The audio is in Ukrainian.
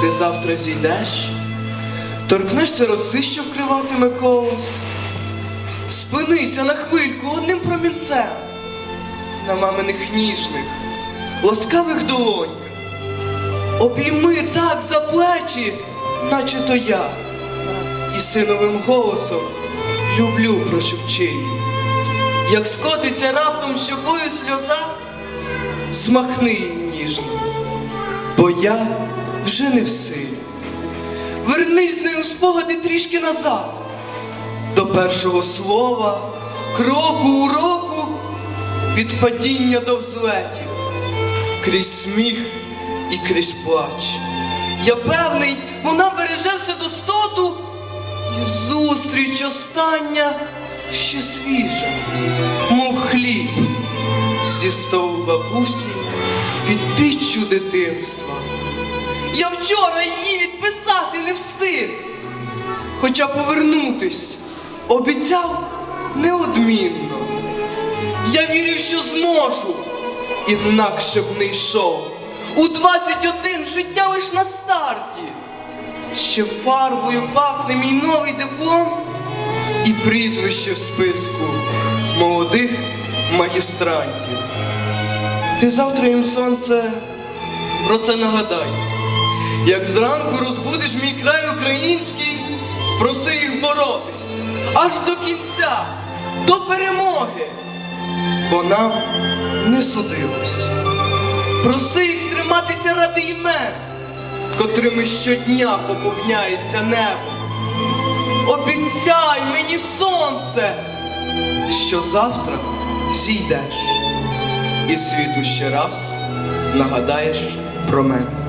Ти завтра зійдеш, торкнешся роси, що вкриватиме колос. Спинися на хвильку одним промінцем на маминих ніжних, ласкавих долоньках. Обійми так за плечі, наче то я, і синовим голосом люблю прошепчи. Як скотиться раптом щокою сльоза, змахни її ніжно, бо я вже не в силі. Вернись з нею спогади трішки назад, до першого слова, кроку уроку, від падіння до взлетів, крізь сміх і крізь плач. Я певний, вона береже все достоту, і зустріч остання ще свіжа, мов хліб зі столу бабусі під піччю дитинства. Я вчора її відписати не встиг, хоча повернутись обіцяв неодмінно. Я вірив, що зможу, інакше б не йшов. У 21 життя лиш на старті. Ще фарбою пахне мій новий диплом і прізвище в списку молодих магістрантів. Ти завтра їм сонце про це нагадай. Як зранку розбудеш мій край український, проси їх боротись аж до кінця, до перемоги, бо нам не судилось. Проси їх триматися ради імен, котрими щодня поповняється небо. Обіцяй мені сонце, що завтра зійдеш і світу ще раз нагадаєш про мене.